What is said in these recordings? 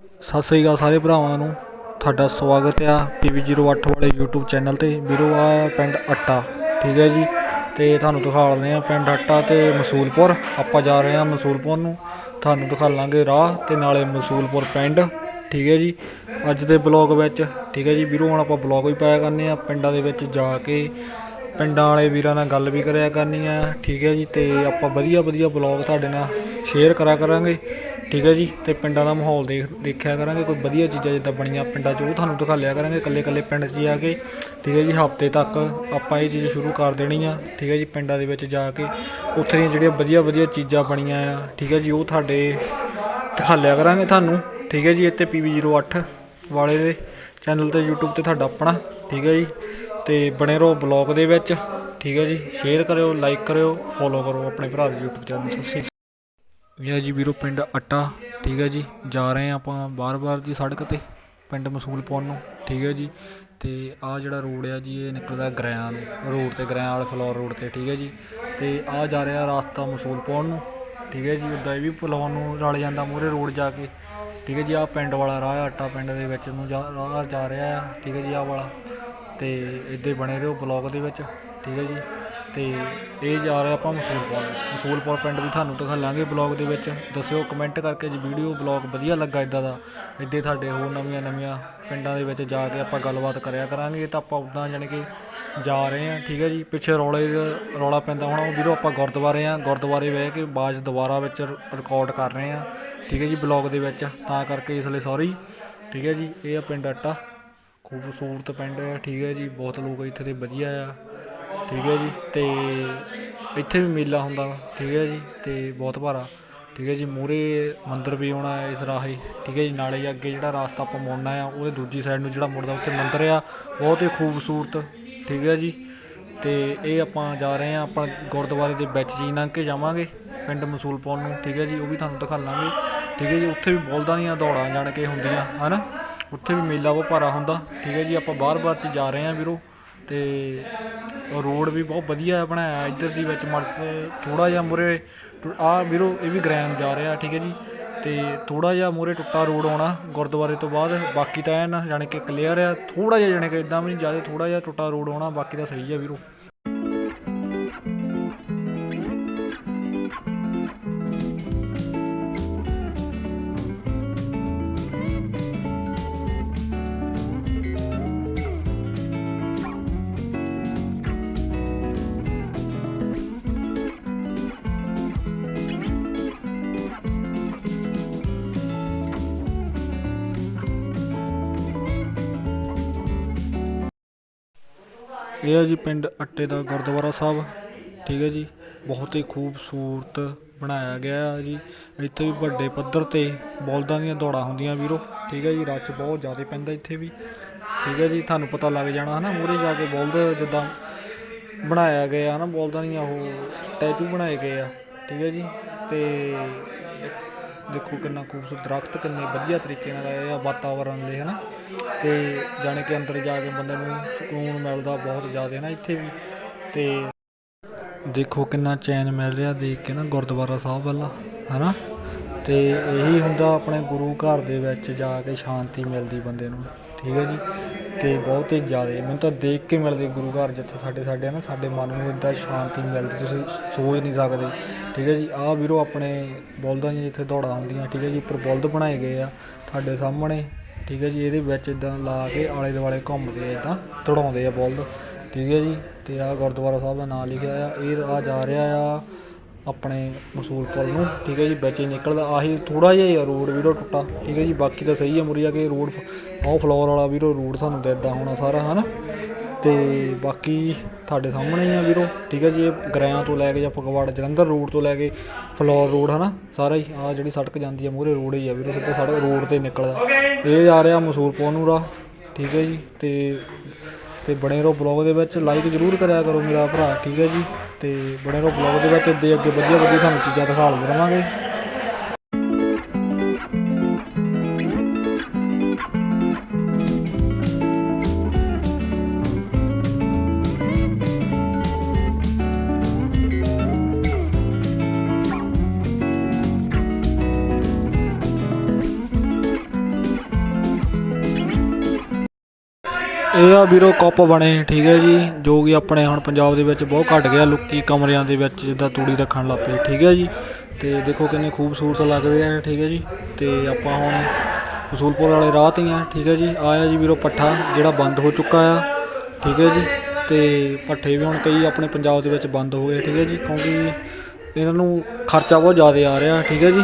ਸਤਿ ਸ੍ਰੀ ਅਕਾਲ ਸਾਰੇ ਭਰਾਵਾਂ ਨੂੰ। ਤੁਹਾਡਾ ਸਵਾਗਤ ਆ PV08 ਵਾਲੇ YouTube ਚੈਨਲ ਤੇ। ਵੀਰੋ, ਆ ਪਿੰਡ ਅੱਟਾ ਠੀਕ ਹੈ ਜੀ? ਤੇ ਤੁਹਾਨੂੰ ਦਿਖਾ ਰਹੇ ਆ ਪਿੰਡ ਅੱਟਾ ਤੇ ਮਸੂਲਪੁਰ। ਆਪਾਂ ਜਾ ਰਹੇ ਆ ਮਸੂਲਪੁਰ ਨੂੰ। ਤੁਹਾਨੂੰ ਦਿਖਾ ਲਾਂਗੇ ਰਾਹ ਤੇ ਨਾਲੇ ਮਸੂਲਪੁਰ ਪਿੰਡ, ਠੀਕ ਹੈ ਜੀ? ਅੱਜ ਦੇ ਬਲੌਗ ਵਿੱਚ, ਠੀਕ ਹੈ ਜੀ? ਵੀਰੋ, ਹੁਣ ਆਪਾਂ ਬਲੌਗ ਵੀ ਪਾਇਆ ਕਰਨੇ ਆ। ਪਿੰਡਾਂ ਦੇ ਵਿੱਚ ਜਾ ਕੇ ਪਿੰਡਾਂ ਵਾਲੇ ਵੀਰਾਂ ਨਾਲ ਗੱਲ ਵੀ ਕਰਿਆ ਕਰਨੀ ਆ, ਠੀਕ ਹੈ ਜੀ? ਤੇ ਆਪਾਂ ਵਧੀਆ ਵਧੀਆ ਬਲੌਗ ਤੁਹਾਡੇ ਨਾਲ ਸ਼ੇਅਰ ਕਰਿਆ ਕਰਾਂਗੇ, ਠੀਕ ਹੈ ਜੀ? ਤੇ ਪਿੰਡਾਂ ਦਾ ਮਾਹੌਲ ਦੇਖ, ਦੇਖਿਆ ਕਰਾਂਗੇ, ਕੋਈ ਵਧੀਆ ਚੀਜ਼ਾਂ ਜਿੱਦਾਂ ਬਣੀਆਂ ਪਿੰਡਾਂ 'ਚ, ਉਹ ਤੁਹਾਨੂੰ ਦਿਖਾ ਲਿਆ ਕਰਾਂਗੇ ਇਕੱਲੇ ਇਕੱਲੇ ਪਿੰਡ 'ਚ ਜਾ ਕੇ, ਠੀਕ ਹੈ ਜੀ? ਹਫ਼ਤੇ ਤੱਕ ਆਪਾਂ ਇਹ ਚੀਜ਼ ਸ਼ੁਰੂ ਕਰ ਦੇਣੀ ਆ ਠੀਕ ਹੈ ਜੀ? ਪਿੰਡਾਂ ਦੇ ਵਿੱਚ ਜਾ ਕੇ, ਉੱਥੇ ਦੀਆਂ ਜਿਹੜੀਆਂ ਵਧੀਆ ਵਧੀਆ ਚੀਜ਼ਾਂ ਬਣੀਆਂ ਆ, ਠੀਕ ਹੈ ਜੀ? ਉਹ ਤੁਹਾਡੇ ਦਿਖਾ ਲਿਆ ਕਰਾਂਗੇ ਤੁਹਾਨੂੰ, ਠੀਕ ਹੈ ਜੀ? ਇੱਥੇ PV08 ਵਾਲੇ ਦੇ ਚੈਨਲ ਤੇ, YouTube ਤੇ ਤੁਹਾਡਾ ਆਪਣਾ, ਠੀਕ ਹੈ ਜੀ? ਤੇ ਬਣੇ ਰਹੋ ਬਲੌਗ ਦੇ ਵਿੱਚ, ਠੀਕ ਹੈ ਜੀ? ਸ਼ੇਅਰ ਕਰਿਓ ਲਾਈਕ ਕਰਿਓ ਫੋਲੋ ਕਰੋ ਆਪਣੇ ਭਰਾ ਦੇ YouTube ਚੈਨਲ, ਸਤਿ ਸ਼੍ਰੀ ਅਕਾਲ। ਇਹ ਹੈ ਜੀ ਵੀਰੋ ਪਿੰਡ ਅੱਟਾ ਠੀਕ ਹੈ ਜੀ। ਜਾ ਰਹੇ ਹਾਂ ਆਪਾਂ ਬਾਰ-ਬਾਰ ਦੀ ਸੜਕ ਤੇ, ਪਿੰਡ ਮਸੂਲਪੁਰ ਨੂੰ, ਠੀਕ ਹੈ ਜੀ। ਤੇ ਆ ਜਿਹੜਾ ਰੋਡ ਆ ਜੀ, ਇਹ ਨਿਕਲਦਾ ਗਰਿਆਂ ਨੂੰ ਰੋਡ ਤੇ ਗਰਿਆਂ ਵਾਲੇ ਫਲੋਰ ਰੋਡ ਤੇ, ਠੀਕ ਹੈ ਜੀ। ਤੇ ਆ ਜਾ ਰਿਹਾ ਰਸਤਾ ਮਸੂਲਪੁਰ ਨੂੰ, ਠੀਕ ਹੈ ਜੀ। ਉੱਦਾਂ ਇਹ ਵੀ ਪੁਲਾਉਣ ਨੂੰ ਰਲ ਜਾਂਦਾ ਮੂਹਰੇ ਰੋਡ ਜਾ ਕੇ, ਠੀਕ ਹੈ ਜੀ। ਆ ਪਿੰਡ ਵਾਲਾ ਰਾਹ ਆਟਾ ਪਿੰਡ ਦੇ ਵਿੱਚ ਨੂੰ ਜਾ, ਰਾਹ ਜਾ ਰਿਹਾ ਆ, ਠੀਕ ਹੈ ਜੀ ਆ ਵਾਲਾ। ਤੇ ਇੱਦਾਂ ਹੀ ਬਣੇ ਰਹੋ ਬਲੌਗ ਦੇ ਵਿੱਚ, ਠੀਕ ਹੈ ਜੀ। ਤੇ ਇਹ ਜਾ ਰਿਹਾ ਆਪਾਂ ਮਸੂਲਪੁਰ। ਮਸੂਲਪੁਰ ਪਿੰਡ ਵੀ ਤੁਹਾਨੂੰ ਦਿਖਾ ਲਾਂਗੇ ਬਲੌਗ ਦੇ ਵਿੱਚ। ਦੱਸਿਓ ਕਮੈਂਟ ਕਰਕੇ ਜੀ ਵੀਡੀਓ ਬਲੌਗ ਵਧੀਆ ਲੱਗਾ ਇਦਾਂ ਦਾ ਇੱਦੇ ਤੁਹਾਡੇ ਹੋਰ ਨਵੀਆਂ ਨਵੀਆਂ ਪਿੰਡਾਂ ਦੇ ਵਿੱਚ ਜਾ ਕੇ ਆਪਾਂ ਗੱਲਬਾਤ ਕਰਿਆ ਕਰਾਂਗੇ। ਤਾਂ ਆਪਾਂ ਉਦਾਂ ਜਾਣੀ ਕਿ ਜਾ ਰਹੇ ਹਾਂ, ਠੀਕ ਹੈ ਜੀ। ਪਿੱਛੇ ਰੌਲੇ ਰੌਲਾ ਪੈਂਦਾ ਹੁਣ। ਉਹ ਵੀਰੋ, ਆਪਾਂ ਗੁਰਦੁਆਰੇ ਆ ਗੁਰਦੁਆਰੇ ਬਹਿ ਕੇ ਬਾਅਦ 'ਚ ਦੁਬਾਰਾ ਵਿੱਚ ਰਿਕਾਰਡ ਕਰ ਰਹੇ ਆ ਠੀਕ ਹੈ ਜੀ, ਬਲੌਗ ਦੇ ਵਿੱਚ। ਤਾਂ ਕਰਕੇ ਇਸ ਲਈ ਸੌਰੀ ਠੀਕ ਹੈ ਜੀ। ਇਹ ਆ ਪਿੰਡ ਆਟਾ। ਖੂਬਸੂਰਤ ਪਿੰਡ ਹੈ ਠੀਕ ਹੈ ਜੀ। ਬਹੁਤ ਲੋਕ ਇੱਥੇ ਦੇ ਵਧੀਆ ਆ। ਠੀਕ ਹੈ ਜੀ ਤੇ ਇੱਥੇ ਵੀ ਮੇਲਾ ਹੁੰਦਾ ਵਾ, ਠੀਕ ਹੈ ਜੀ ਤੇ ਬਹੁਤ ਭਾਰਾ ਠੀਕ ਹੈ ਜੀ ਮੂਰੇ ਮੰਦਿਰ ਵੀ ਆਉਣਾ ਹੈ ਇਸ ਰਾਹੇ ਠੀਕ ਹੈ ਜੀ ਨਾਲੇ ਅੱਗੇ ਜਿਹੜਾ ਰਾਸਤਾ ਆਪਾਂ ਮੁੜਨਾ ਆ ਉਹਦੇ ਦੂਜੀ ਸਾਈਡ ਨੂੰ ਜਿਹੜਾ ਮੁੜਦਾ ਉੱਥੇ ਮੰਦਿਰ ਆ ਬਹੁਤ ਹੀ ਖੂਬਸੂਰਤ ਠੀਕ ਹੈ ਜੀ ਤੇ ਇਹ ਆਪਾਂ ਜਾ ਰਹੇ ਆ ਆਪਾਂ ਗੁਰਦੁਆਰੇ ਦੇ ਵਿੱਚ ਜੀ ਲੰਘ ਕੇ ਜਾਵਾਂਗੇ ਪਿੰਡ ਮਸੂਲਪੁਰ ਨੂੰ ਠੀਕ ਹੈ ਜੀ ਉਹ ਵੀ ਤੁਹਾਨੂੰ ਦਿਖਾ ਲਾਂਗੇ ਠੀਕ ਹੈ ਜੀ ਉੱਥੇ ਵੀ ਬੋਲਦਾਂ ਦੀਆਂ ਦੌੜਾਂ ਜਾਣ ਕੇ ਹੁੰਦੀਆਂ ਹਨਾ ਉੱਥੇ ਵੀ ਮੇਲਾ ਬਹੁਤ ਭਾਰਾ ਹੁੰਦਾ ਠੀਕ ਹੈ ਜੀ ਆਪਾਂ ਬਾਰ-ਬਾਰ ਚ ਜਾ ਰਹੇ ਆ ਵੀਰੋ ਅਤੇ ਰੋਡ ਵੀ ਬਹੁਤ ਵਧੀਆ ਬਣਾਇਆ। ਇੱਧਰ ਦੀ ਵਿੱਚ ਮਰਦ ਥੋੜ੍ਹਾ ਜਿਹਾ ਮੁਰੇ ਆਹ ਵੀਰੋ, ਇਹ ਵੀ ਗ੍ਰੈਮ ਜਾ ਰਿਹਾ, ਠੀਕ ਹੈ ਜੀ। ਅਤੇ ਥੋੜ੍ਹਾ ਜਿਹਾ ਮੂਹਰੇ ਟੁੱਟਾ ਰੋਡ ਆਉਣਾ ਗੁਰਦੁਆਰੇ ਤੋਂ ਬਾਅਦ। ਬਾਕੀ ਤਾਂ ਐਨ, ਜਾਣੀ ਕਿ ਕਲੀਅਰ ਆ। ਥੋੜ੍ਹਾ ਜਿਹਾ ਜਾਣੀ ਕਿ ਇਦਾਂ ਵੀ ਨਹੀਂ, ਜ਼ਿਆਦਾ ਥੋੜ੍ਹਾ ਜਿਹਾ ਟੁੱਟਾ ਰੋਡ ਆਉਣਾ, ਬਾਕੀ ਤਾਂ ਸਹੀ ਆ ਵੀਰੋ। ਇਹ ਹੈ ਜੀ ਪਿੰਡ ਅੱਟੇ ਦਾ ਗੁਰਦੁਆਰਾ ਸਾਹਿਬ। ਠੀਕ ਹੈ ਜੀ। ਬਹੁਤ ਹੀ ਖੂਬਸੂਰਤ ਬਣਾਇਆ ਗਿਆ ਹੈ ਜੀ। ਇੱਥੇ ਵੀ ਵੱਡੇ ਪੱਧਰ ਤੇ ਬੋਲਦਾਂ ਦੀਆਂ ਦੌੜਾਂ ਹੁੰਦੀਆਂ ਵੀਰੋ। ਠੀਕ ਹੈ ਜੀ। ਰੱਛ ਬਹੁਤ ਜ਼ਿਆਦਾ ਪੈਂਦਾ ਇੱਥੇ ਵੀ। ਠੀਕ ਹੈ ਜੀ। ਤੁਹਾਨੂੰ ਪਤਾ ਲੱਗ ਜਾਣਾ ਹਨਾ ਮੂਹਰੇ ਜਾ ਕੇ ਬੋਲਦ ਜਿੱਦਾਂ ਬਣਾਇਆ ਗਿਆ ਹਨਾ। ਬੋਲਦਾਂ ਦੀਆਂ ਉਹ ਸਟੈਚੂ ਬਣਾਏ ਗਏ ਆ। ਠੀਕ ਹੈ ਜੀ। ਤੇ ਦੇਖੋ ਕਿੰਨਾ ਖੂਬਸੂਰਤ ਦਰਖਤ, ਕਿੰਨੇ ਵਧੀਆ ਤਰੀਕੇ ਨਾਲ ਆਏ ਆ ਵਾਤਾਵਰਣ ਦੇ, ਹਨਾ? ਤੇ ਜਾਣੇ ਕਿ ਅੰਦਰ ਜਾ ਕੇ ਬੰਦੇ ਨੂੰ ਸਕੂਨ ਮਿਲਦਾ ਬਹੁਤ ਜ਼ਿਆਦਾ ਨਾ ਇੱਥੇ ਵੀ। ਤੇ ਦੇਖੋ ਕਿੰਨਾ ਚੈਨ ਮਿਲ ਰਿਹਾ ਦੇਖ ਕੇ ਨਾ ਗੁਰਦੁਆਰਾ ਸਾਹਿਬ ਵੱਲ, ਹਨਾ? ਤੇ ਇਹੀ ਹੁੰਦਾ ਆਪਣੇ ਗੁਰੂ ਘਰ ਦੇ ਵਿੱਚ ਜਾ ਕੇ ਸ਼ਾਂਤੀ ਮਿਲਦੀ ਬੰਦੇ ਨੂੰ, ਠੀਕ ਹੈ ਜੀ? ਤੇ ਬਹੁਤ ਹੀ ਜ਼ਿਆਦਾ, ਮੈਨੂੰ ਤਾਂ ਦੇਖ ਕੇ ਮਿਲਦੇ ਗੁਰੂ ਘਰ ਜਿੱਥੇ ਸਾਡੇ ਸਾਡੇ ਆ ਨਾ, ਸਾਡੇ ਮਨ ਨੂੰ ਇਦਾਂ ਸ਼ਾਂਤੀ ਮਿਲਦੀ, ਤੁਸੀਂ ਸੋਚ ਨਹੀਂ ਸਕਦੇ। ਠੀਕ ਹੈ ਜੀ, ਆਹ ਵੀਰੋ ਆਪਣੇ ਬਲਦਾਂ ਦੀਆਂ ਜਿੱਥੇ ਦੌੜਾਂ ਹੁੰਦੀਆਂ ਠੀਕ ਹੈ ਜੀ, ਉੱਪਰ ਬਲਦ ਬਣਾਏ ਗਏ ਆ ਤੁਹਾਡੇ ਸਾਹਮਣੇ। ਠੀਕ ਹੈ ਜੀ, ਇਹਦੇ ਵਿੱਚ ਇਦਾਂ ਲਾ ਕੇ ਆਲੇ ਦੁਆਲੇ ਘੁੰਮਦੇ ਆ ਇਦਾਂ ਦੌੜਾਉਂਦੇ ਆ ਬਲਦ। ਠੀਕ ਹੈ ਜੀ, ਤੇ ਆਹ ਗੁਰਦੁਆਰਾ ਸਾਹਿਬ ਦਾ ਨਾਮ ਲਿਖਿਆ ਆ, ਇਹ ਰਾਹ ਜਾ ਰਿਹਾ ਆ ਆਪਣੇ ਮਸੂਲਪੁਰ ਨੂੰ ਠੀਕ ਹੈ ਜੀ ਵਿੱਚ ਹੀ ਨਿਕਲਦਾ। ਆਹੀ ਥੋੜਾ ਜਿਹਾ ਹੀ ਆ ਰੋਡ ਵੀਰੋ ਟੁੱਟਾ। ਠੀਕ ਹੈ ਜੀ ਬਾਕੀ ਤਾਂ ਸਹੀ ਆ ਮੁਰੀਆ ਕਿ ਰੋਡ ਉਹ ਫਲੋਰ ਵਾਲਾ ਵੀਰੋ ਰੋਡ ਤੁਹਾਨੂੰ ਦਿਖਦਾ ਹੋਣਾ ਸਾਰਾ ਹਨਾ? ਤੇ ਬਾਕੀ ਤੁਹਾਡੇ ਸਾਹਮਣੇ ਹੀ ਆ ਵੀਰੋ ਠੀਕ ਹੈ ਜੀ ਇਹ ਗਰਿਆਂ ਤੋਂ ਲੈ ਕੇ ਜਾਂ ਫਗਵਾੜਾ ਜਲੰਧਰ ਰੋਡ ਤੋਂ ਲੈ ਕੇ ਫਲੋਰ ਰੋਡ ਹਨਾ? ਸਾਰਾ ਹੀ ਆ ਜਿਹੜੀ ਸੜਕ ਜਾਂਦੀ ਆ ਮੂਰੇ ਰੋਡ ਹੀ ਆ ਵੀਰੋ ਸਿੱਧਾ ਸੜਕ ਰੋਡ ਤੇ ਨਿਕਲਦਾ। ਇਹ ਜਾ ਰਿਹਾ ਮਸੂਲਪੁਰ ਨੂੰ ਰਾਹ ਠੀਕ ਹੈ ਜੀ ਤੇ ਤੇ ਬਣੇ ਰਹੋ ਬਲੌਗ ਦੇ ਵਿੱਚ। ਲਾਈਕ ਜ਼ਰੂਰ ਕਰਿਆ ਕਰੋ ਮੇਰਾ ਭਰਾ, ਠੀਕ ਹੈ ਜੀ? ਤੇ ਬਣੇ ਰਹੋ ਬਲੌਗ ਦੇ ਵਿੱਚ, ਅੱਗੇ ਅੱਗੇ ਵਧੀਆ ਵਧੀਆ ਤੁਹਾਨੂੰ ਚੀਜ਼ਾਂ ਦਿਖਾਉਂਦੇ ਰਵਾਂਗੇ ਇਹ ਆ ਵੀਰੋ ਕੱਪ ਬਣੇ, ਠੀਕ ਹੈ ਜੀ, ਜੋ ਕਿ ਆਪਣੇ ਹੁਣ ਪੰਜਾਬ ਦੇ ਵਿੱਚ ਬਹੁਤ ਘਟ ਗਿਆ, ਲੋਕੀ ਕਮਰਿਆਂ ਦੇ ਵਿੱਚ ਜਿੱਦਾਂ ਤੂੜੀ ਰੱਖਣ ਲੱਗ ਪਏ, ਠੀਕ ਹੈ ਜੀ। ਤੇ ਦੇਖੋ ਕਿੰਨੇ ਖੂਬਸੂਰਤ ਲੱਗਦੇ ਆ ਠੀਕ ਹੈ ਜੀ। ਤੇ ਆਪਾਂ ਹੁਣ ਰਸੂਲਪੁਰ ਵਾਲੇ ਰਾਹ ਤੇ ਹੀ ਆ, ਠੀਕ ਹੈ ਜੀ। ਆਇਆ ਜੀ ਵੀਰੋ ਪੱਠਾ, ਜਿਹੜਾ ਬੰਦ ਹੋ ਚੁੱਕਾ ਆ, ਠੀਕ ਹੈ ਜੀ। ਤੇ ਪੱਠੇ ਵੀ ਹੁਣ ਕਈ ਆਪਣੇ ਪੰਜਾਬ ਦੇ ਵਿੱਚ ਬੰਦ ਹੋ ਗਏ, ਠੀਕ ਹੈ ਜੀ, ਕਿਉਂਕਿ ਇਹਨਾਂ ਨੂੰ ਖਰਚਾ ਬਹੁਤ ਜ਼ਿਆਦਾ ਆ ਰਿਹਾ, ਠੀਕ ਹੈ ਜੀ।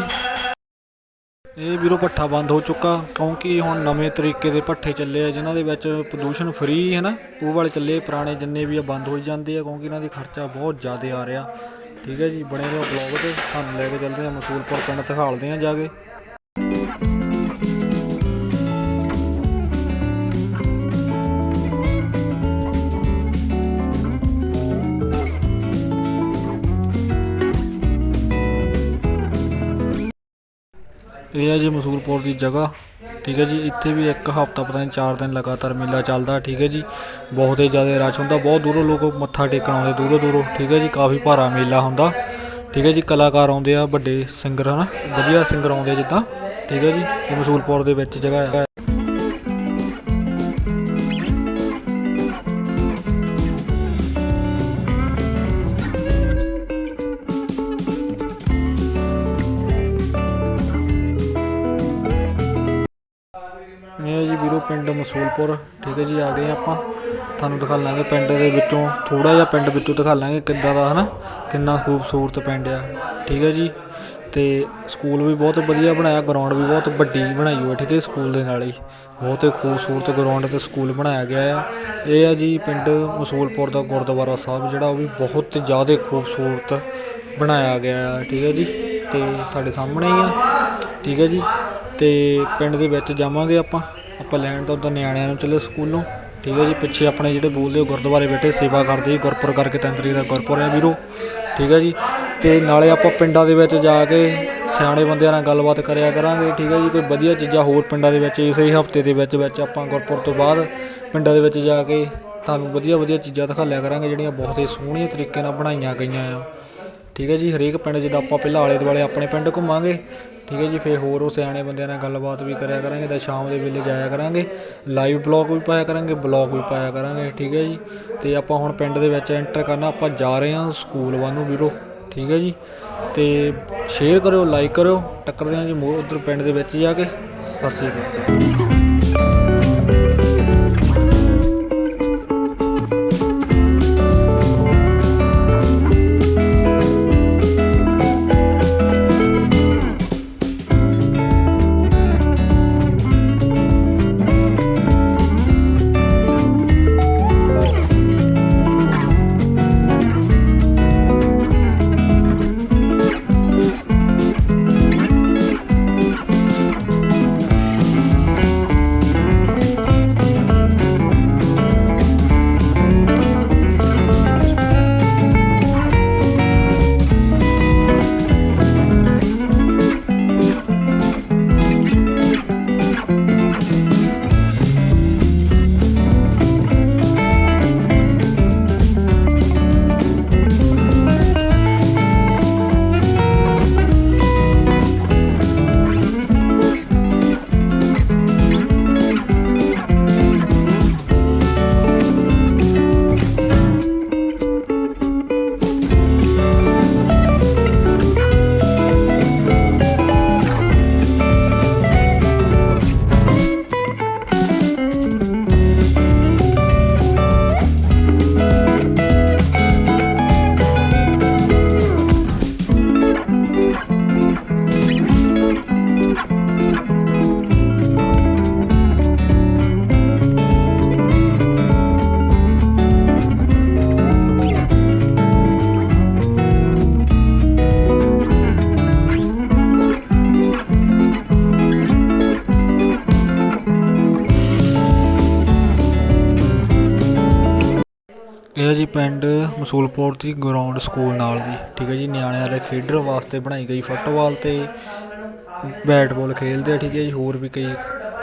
ਇਹ ਵੀਰੋ ਭੱਠਾ ਬੰਦ ਹੋ ਚੁੱਕਾ, ਕਿਉਂਕਿ ਹੁਣ ਨਵੇਂ ਤਰੀਕੇ ਦੇ ਭੱਠੇ ਚੱਲੇ ਆ, ਜਿਨ੍ਹਾਂ ਦੇ ਵਿੱਚ ਪ੍ਰਦੂਸ਼ਣ ਫ੍ਰੀ ਹੈ ਨਾ, ਉਹ ਵਾਲੇ ਚੱਲੇ ਪੁਰਾਣੇ ਜਿੰਨੇ ਵੀ ਆ ਬੰਦ ਹੋ ਜਾਂਦੇ ਆ, ਕਿਉਂਕਿ ਇਹਨਾਂ ਦੀ ਖਰਚਾ ਬਹੁਤ ਜ਼ਿਆਦਾ ਆ ਰਿਹਾ। ਠੀਕ ਹੈ ਜੀ, ਬਣੇ ਰਹੋ ਬਲੌਗ ਤੇ, ਤੁਹਾਨੂੰ ਲੈ ਕੇ ਚੱਲਦੇ ਆ, ਮਸੂਲਪੁਰ ਪਿੰਡ, ਦਿਖਾਲਦੇ ਆ ਜਾ ਕੇ। ਇਹ ਹੈ ਜੀ ਮਸੂਲਪੁਰ ਦੀ ਜਗ੍ਹਾ, ਠੀਕ ਹੈ ਜੀ। ਇੱਥੇ ਵੀ ਇੱਕ ਹਫਤਾ, ਪਤਾ ਨਹੀਂ 4 ਦਿਨ ਲਗਾਤਾਰ ਮੇਲਾ ਚੱਲਦਾ, ਠੀਕ ਹੈ ਜੀ। ਬਹੁਤ ਹੀ ਜ਼ਿਆਦਾ ਰਸ਼ ਹੁੰਦਾ, ਬਹੁਤ ਦੂਰੋਂ ਲੋਕ ਮੱਥਾ ਟੇਕਣ ਆਉਂਦੇ, ਦੂਰੋਂ ਦੂਰੋਂ, ਠੀਕ ਹੈ ਜੀ। ਕਾਫੀ ਭਾਰਾ ਮੇਲਾ ਹੁੰਦਾ, ਠੀਕ ਹੈ ਜੀ। ਕਲਾਕਾਰ ਆਉਂਦੇ ਆ, ਵੱਡੇ ਸਿੰਗਰ ਹਨਾ। ਵਧੀਆ ਸਿੰਗਰ ਆਉਂਦੇ ਆ ਜਿੱਦਾਂ, ਠੀਕ ਹੈ ਜੀ। ਇਹ ਮਸੂਲਪੁਰ ਦੇ ਵਿੱਚ ਜਗ੍ਹਾ ਹੈ ਪਿੰਡ ਮਸੂਲਪੁਰ। ਠੀਕ ਹੈ ਜੀ, ਆ ਗਏ ਆਪਾਂ। ਤੁਹਾਨੂੰ ਦਿਖਾ ਲਾਂਗੇ ਪਿੰਡ ਦੇ ਵਿੱਚੋਂ ਥੋੜਾ ਜਿਹਾ ਪਿੰਡ ਵਿੱਚੋਂ ਦਿਖਾ ਲਾਂਗੇ ਕਿੱਦਾਂ ਦਾ, ਹਨਾ? ਕਿੰਨਾ ਖੂਬਸੂਰਤ ਪਿੰਡ ਆ। ਠੀਕ ਹੈ ਜੀ, ਤੇ ਸਕੂਲ ਵੀ ਬਹੁਤ ਵਧੀਆ ਬਣਾਇਆ ਗਰਾਊਂਡ ਵੀ ਬਹੁਤ ਵੱਡੀ ਬਣਾਈ ਹੋਈ ਹੈ ਠੀਕ ਹੈ ਸਕੂਲ ਦੇ ਨਾਲ ਹੀ। ਬਹੁਤ ਹੀ ਖੂਬਸੂਰਤ ਗਰਾਊਂਡ ਤੇ ਸਕੂਲ ਬਣਾਇਆ ਗਿਆ ਆ। ਇਹ ਆ ਜੀ ਪਿੰਡ ਮਸੂਲਪੁਰ ਦਾ ਗੁਰਦੁਆਰਾ ਸਾਹਿਬ, ਜਿਹੜਾ ਉਹ ਵੀ ਬਹੁਤ ਜ਼ਿਆਦਾ ਖੂਬਸੂਰਤ ਬਣਾਇਆ ਗਿਆ ਆ, ਠੀਕ ਹੈ ਜੀ, ਤੇ ਤੁਹਾਡੇ ਸਾਹਮਣੇ ਹੀ ਆ। ਠੀਕ ਹੈ ਜੀ, ਤੇ ਪਿੰਡ ਦੇ ਵਿੱਚ ਜਾਵਾਂਗੇ ਆਪਾਂ। ਆਪਾਂ ਲੈਣ ਤਾਂ ਉਦੋਂ ਨਿਆਣਿਆਂ ਨੂੰ ਚੱਲੇ ਸਕੂਲੋਂ। ਠੀਕ ਹੈ ਜੀ, ਪਿੱਛੇ ਆਪਣੇ ਜਿਹੜੇ ਬੋਲਦੇ ਉਹ ਗੁਰਦੁਆਰੇ ਬੈਠੇ, ਸੇਵਾ ਕਰਦੇ ਜੀ ਗੁਰਪੁਰ ਕਰਕੇ ਤੰਤਰੀ ਦਾ ਗੁਰਪੁਰ ਹੈ ਵੀਰੋ। ਠੀਕ ਹੈ ਜੀ, ਤੇ ਨਾਲੇ ਆਪਾਂ ਪਿੰਡਾਂ ਦੇ ਵਿੱਚ ਜਾ ਕੇ ਸਿਆਣੇ ਬੰਦਿਆਂ ਨਾਲ ਗੱਲਬਾਤ ਕਰਿਆ ਕਰਾਂਗੇ। ਠੀਕ ਹੈ ਜੀ, ਕੋਈ ਵਧੀਆ ਚੀਜ਼ਾਂ ਹੋਰ ਪਿੰਡਾਂ ਦੇ ਵਿੱਚ, ਇਸੇ ਹਫ਼ਤੇ ਦੇ ਵਿੱਚ ਵਿੱਚ ਆਪਾਂ ਗੁਰਪੁਰ ਤੋਂ ਬਾਅਦ ਪਿੰਡਾਂ ਦੇ ਵਿੱਚ ਜਾ ਕੇ ਤੁਹਾਨੂੰ ਵਧੀਆ ਵਧੀਆ ਚੀਜ਼ਾਂ ਦਿਖਾਲਿਆ ਕਰਾਂਗੇ, ਜਿਹੜੀਆਂ ਬਹੁਤ ਹੀ ਸੋਹਣੀਆਂ ਤਰੀਕੇ ਨਾਲ ਬਣਾਈਆਂ ਗਈਆਂ ਆ। ਠੀਕ ਹੈ ਜੀ, ਹਰੇਕ ਪਿੰਡ ਜਿੱਦਾਂ ਆਪਾਂ ਪਹਿਲਾਂ ਆਲੇ ਦੁਆਲੇ ਆਪਣੇ ਪਿੰਡ ਘੁੰਮਾਂਗੇ ਠੀਕ ਹੈ ਜੀ, ਫਿਰ ਹੋਰ ਉਹ ਸਿਆਣੇ ਬੰਦਿਆਂ ਨਾਲ ਗੱਲਬਾਤ ਵੀ ਕਰਿਆ ਕਰਾਂਗੇ ਤਾਂ ਸ਼ਾਮ ਦੇ ਵੇਲੇ ਜਾਇਆ ਕਰਾਂਗੇ। ਲਾਈਵ ਬਲੌਗ ਵੀ ਪਾਇਆ ਕਰਾਂਗੇ ਬਲੌਗ ਵੀ ਪਾਇਆ ਕਰਾਂਗੇ, ਠੀਕ ਹੈ ਜੀ। ਤੇ ਆਪਾਂ ਹੁਣ ਪਿੰਡ ਦੇ ਵਿੱਚ ਐਂਟਰ ਕਰਨਾ, ਆਪਾਂ ਜਾ ਰਹੇ ਹਾਂ ਸਕੂਲ ਵੱਲ ਨੂੰ ਵੀਰੋ, ਠੀਕ ਹੈ ਜੀ। ਤੇ ਸ਼ੇਅਰ ਕਰਿਓ ਲਾਈਕ ਕਰਿਓ, ਟੱਕਰਦੇ ਹਾਂ ਜੀ ਮੋਰ ਉਧਰ ਪਿੰਡ ਦੇ ਵਿੱਚ ਜਾ ਕੇ। ਸਤਿ ਸ਼੍ਰੀ ਅਕਾਲ। ਇਹ ਜੀ ਪਿੰਡ ਮਸੂਲਪੁਰ ਦੀ ਗਰਾਊਂਡ ਸਕੂਲ ਨਾਲ ਦੀ। ਠੀਕ ਹੈ ਜੀ, ਨਿਆਣਿਆਂ ਦੇ ਖੇਡਣ ਵਾਸਤੇ ਬਣਾਈ ਗਈ ਫੁੱਟਬਾਲ ਤੇ ਬੈਟ ਬਾਲ ਖੇਲਦੇ ਆ, ਠੀਕ ਹੈ ਜੀ, ਹੋਰ ਵੀ ਕਈ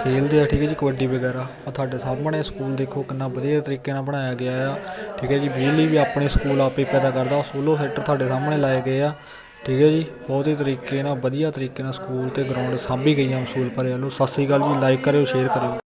ਖੇਲਦੇ ਆ, ਠੀਕ ਹੈ ਜੀ, ਕਬੱਡੀ ਵਗੈਰਾ। ਆ ਤੁਹਾਡੇ ਸਾਹਮਣੇ ਸਕੂਲ ਦੇਖੋ ਕਿੰਨਾ ਵਧੀਆ ਤਰੀਕੇ ਨਾਲ ਬਣਾਇਆ ਗਿਆ ਆ। ਠੀਕ ਹੈ ਜੀ, ਬਿਜਲੀ ਵੀ ਆਪਣੇ ਸਕੂਲ ਆਪੇ ਪੈਦਾ ਕਰਦਾ ਸੋਲੋ ਸੈਟਰ ਤੁਹਾਡੇ ਸਾਹਮਣੇ ਲਾਏ ਗਏ ਆ। ਠੀਕ ਹੈ ਜੀ, ਬਹੁਤ ਹੀ ਤਰੀਕੇ ਨਾਲ, ਵਧੀਆ ਤਰੀਕੇ ਨਾਲ ਸਕੂਲ ਤੇ ਗਰਾਊਂਡ ਸਾਂਭੀ ਗਈ ਆ ਮਸੂਲ ਪਰੇ ਵੱਲੋਂ ਸਤਿ ਸ੍ਰੀ ਅਕਾਲ ਜੀ ਲਾਈਕ ਕਰਿਓ ਸ਼ੇਅਰ ਕਰਿਓ।